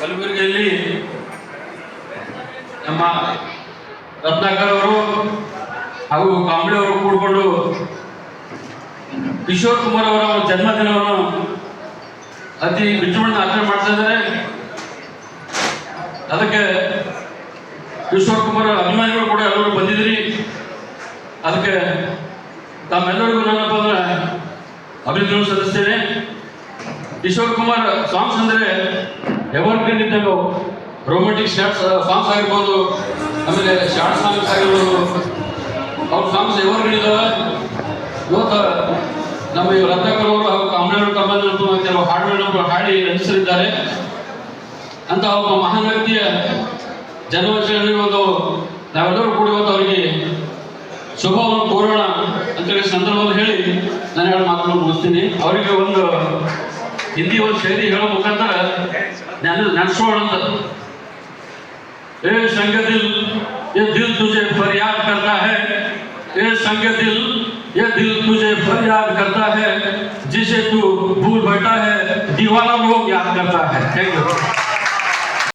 ಕಲಬುರಗಿಯಲ್ಲಿ ನಮ್ಮ ರತ್ನಾಕರ್ ಅವರು ಹಾಗೂ ಕಾಂಬಳಿ ಅವರು ಕೂಡಿಕೊಂಡು ಕಿಶೋರ್ ಕುಮಾರ್ ಅವರ ಜನ್ಮದಿನವನ್ನು ಅತಿ ವಿಜೃಂಭಣೆ ಆಚರಣೆ ಮಾಡ್ತಾ ಇದ್ದಾರೆ. ಅದಕ್ಕೆ ಕಿಶೋರ್ ಕುಮಾರ್ ಅಭಿಮಾನಿಗಳು ಕೂಡ ಎಲ್ಲರೂ ಬಂದಿದ್ರಿ ಅದಕ್ಕೆ ತಮ್ಮೆಲ್ಲರಿಗೂ ಏನಪ್ಪ ಅಂದ್ರೆ ಅಭಿನಂದನೆ ಸಲ್ಲಿಸ್ತೇನೆ. ಕಿಶೋರ್ ಕುಮಾರ್ ಸಾಂಗ್ಸ್ ಅಂದರೆ ಎವರ್ ಗ್ರೀನ್ ಇದ್ದಂಗೆ ರೊಮ್ಯಾಂಟಿಕ್ ಶಾರ್ಟ್ಸ್ ಸಾಂಗ್ಸ್ ಆಗಿರ್ಬೋದು, ಆಮೇಲೆ ಶಾರ್ಟ್ ಸಾಂಗ್ಸ್ ಆಗಿರ್ಬೋದು. ಅವ್ರ ಸಾಂಗ್ಸ್ ಎವರ್ ಗ್ರೀನ್ ಇದಾವೆ ಇವತ್ತು ನಮ್ಮ ಈ ರತ್ನಾಕರ್ ಅವರು ಹಾಗೂ ಕಾಮಣ್ಣವರು ತಮ್ಮನ್ನು ಕೆಲವು ಹಾಡುಗಳನ್ನು ಹಾಡಿ ರಚಿಸಲಿದ್ದಾರೆ. ಅಂತ ಒಬ್ಬ ಮಹಾನ್ ವ್ಯಕ್ತಿಯ ಜನ್ಮಾಚರಣೆ ಒಂದು ನಾವೆಲ್ಲರೂ ಕೂಡ ಇವತ್ತು ಅವರಿಗೆ ಶುಭವನ್ನು ಕೋರೋಣ ಅಂತೇಳಿ ಸಂದರ್ಭದಲ್ಲಿ ಹೇಳಿ ನಾನು ಹೇಳಿ ಮಾತನ್ನು ಮುಗಿಸ್ತೀನಿ. ಅವರಿಗೆ ಒಂದು ಹಿಂದಿ ಒಂದು ಶೈಲಿ ಹೇಳೋ ಮುಖಾಂತರ दिल ये दिल तुझे फरियाद करता है ए संग दिल ये दिल तुझे फरियाद करता है जिसे तू भूल बैठा है दीवाना लोग याद करता है थैंक यू